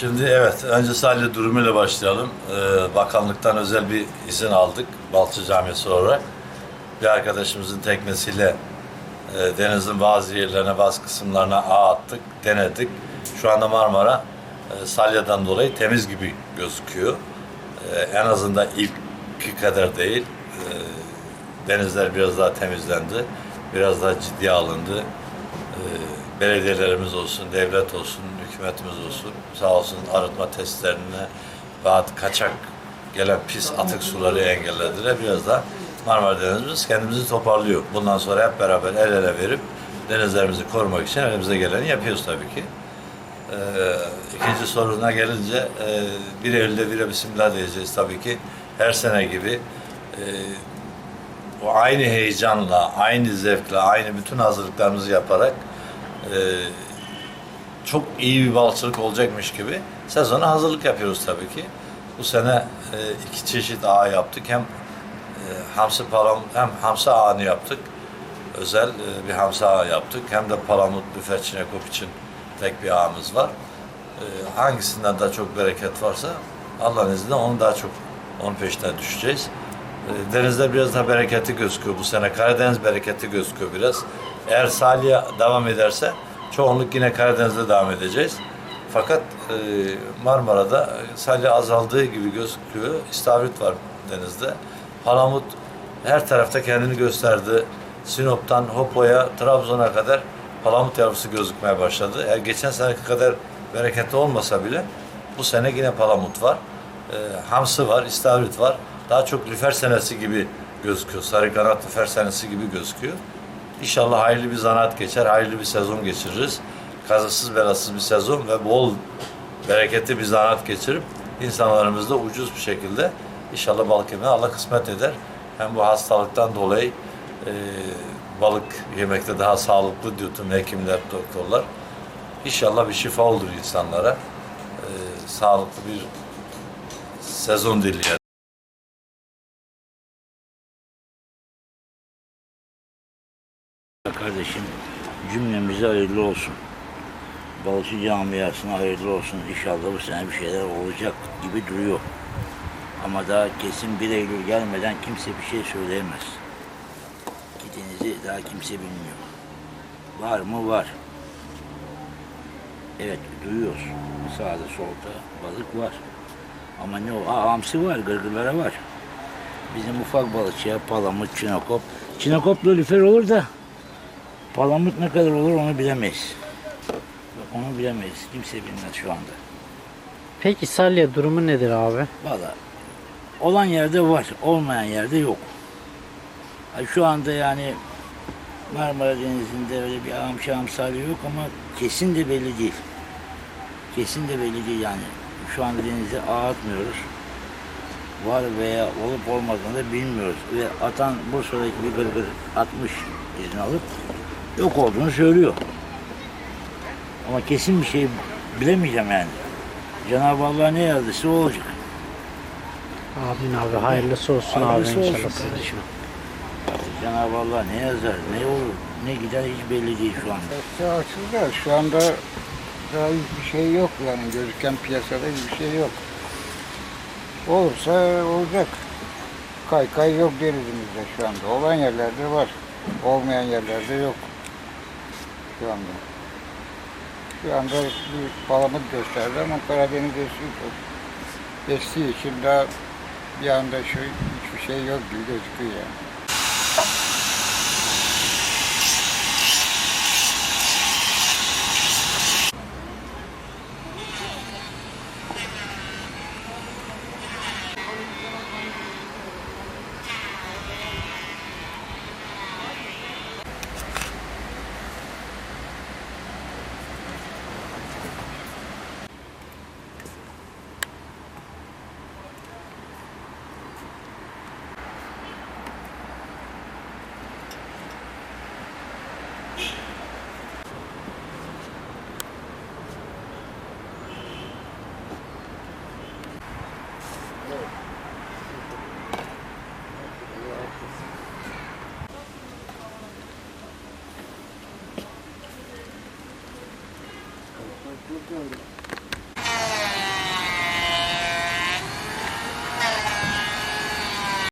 Şimdi evet, önce Salya durumuyla başlayalım. Ee, bakanlıktan özel bir izin aldık Balçı Camisi olarak. Bir arkadaşımızın teknesiyle e, denizin bazı yerlerine, bazı kısımlarına ağ attık, denedik. Şu anda Marmara e, Salya'dan dolayı temiz gibi gözüküyor. E, en azından ilk kadar değil. E, denizler biraz daha temizlendi, biraz daha ciddiye alındı. E, belediyelerimiz olsun, devlet olsun, hükümetimiz olsun sağ olsun arıtma testlerine ve kaçak gelen pis atık suları engellediler. Biraz da Marmara Denizimiz kendimizi toparlıyor. Bundan sonra hep beraber el ele verip denizlerimizi korumak için elimize geleni yapıyoruz tabii ki. Ee, ikinci soruna gelince e, 1 Eylül'de bire Bismillah diyeceğiz tabii ki. Her sene gibi e, o aynı heyecanla, aynı zevkle, aynı bütün hazırlıklarımızı yaparak e, çok iyi bir balıkçılık olacakmış gibi sezona hazırlık yapıyoruz tabii ki. Bu sene e, iki çeşit ağ yaptık. Hem e, hamsi palam hem hamsi ağını yaptık. Özel e, bir hamsi ağı yaptık. Hem de palamut, büfer, çinekop için tek bir ağımız var. E, hangisinden daha çok bereket varsa Allah'ın izniyle onu daha çok onun peşinden düşeceğiz. E, Denizde biraz daha bereketli gözüküyor bu sene. Karadeniz bereketli gözüküyor biraz. Eğer Salya devam ederse çoğunluk yine Karadeniz'de devam edeceğiz. Fakat e, Marmara'da Salya azaldığı gibi gözüküyor. İstavrit var denizde. Palamut her tarafta kendini gösterdi. Sinop'tan Hopo'ya, Trabzon'a kadar palamut yavrusu gözükmeye başladı. Eğer geçen seneki kadar bereketli olmasa bile bu sene yine palamut var. E, hamsı var, istavrit var. Daha çok lüfer senesi gibi gözüküyor. Sarı kanat lüfer senesi gibi gözüküyor. İnşallah hayırlı bir zanaat geçer, hayırlı bir sezon geçiririz. Kazasız belasız bir sezon ve bol bereketli bir zanaat geçirip insanlarımız da ucuz bir şekilde inşallah balık yemeye Allah kısmet eder. Hem bu hastalıktan dolayı e, balık yemekte daha sağlıklı diyor tüm hekimler, doktorlar. İnşallah bir şifa olur insanlara. E, sağlıklı bir sezon dileyelim. Kardeşim cümlemize hayırlı olsun. Balıkçı camiasına hayırlı olsun. İnşallah bu sene bir şeyler olacak gibi duruyor. Ama daha kesin 1 Eylül gelmeden kimse bir şey söyleyemez. Gidinizi daha kimse bilmiyor. Var mı? Var. Evet duyuyoruz. Sağda solda balık var. Ama ne o? Aa, hamsi var, gırgırlara var. Bizim ufak balıkçıya palamut, çinokop. Çinokopla lüfer olur da Palamut ne kadar olur onu bilemeyiz. Onu bilemeyiz. Kimse bilmez şu anda. Peki salya durumu nedir abi? Valla olan yerde var, olmayan yerde yok. Şu anda yani Marmara Denizi'nde öyle bir amşa amsali yok ama kesin de belli değil. Kesin de belli değil yani. Şu anda denize ağ atmıyoruz. Var veya olup olmadığını da bilmiyoruz. Ve atan Bursa'daki bir gırgır atmış izin alıp yok olduğunu söylüyor. Ama kesin bir şey bilemeyeceğim yani. Cenab-ı Allah ne yazdıysa o olacak. Amin abi hayırlısı olsun Hayırlısı abi olsun inşallah. kardeşim. Cenab-ı Allah ne yazar, ne olur, ne gider hiç belli değil şu anda. Açıldı. Şu anda daha hiçbir şey yok yani gözüken piyasada hiçbir şey yok. Olursa olacak. Kaykay yok denizimizde şu anda. Olan yerlerde var. Olmayan yerlerde yok. Şu anda. Şu anda bir palamut gösterdi ama Karadeniz estiği için daha bir anda şu hiçbir şey yok gibi gözüküyor yani. Lugano.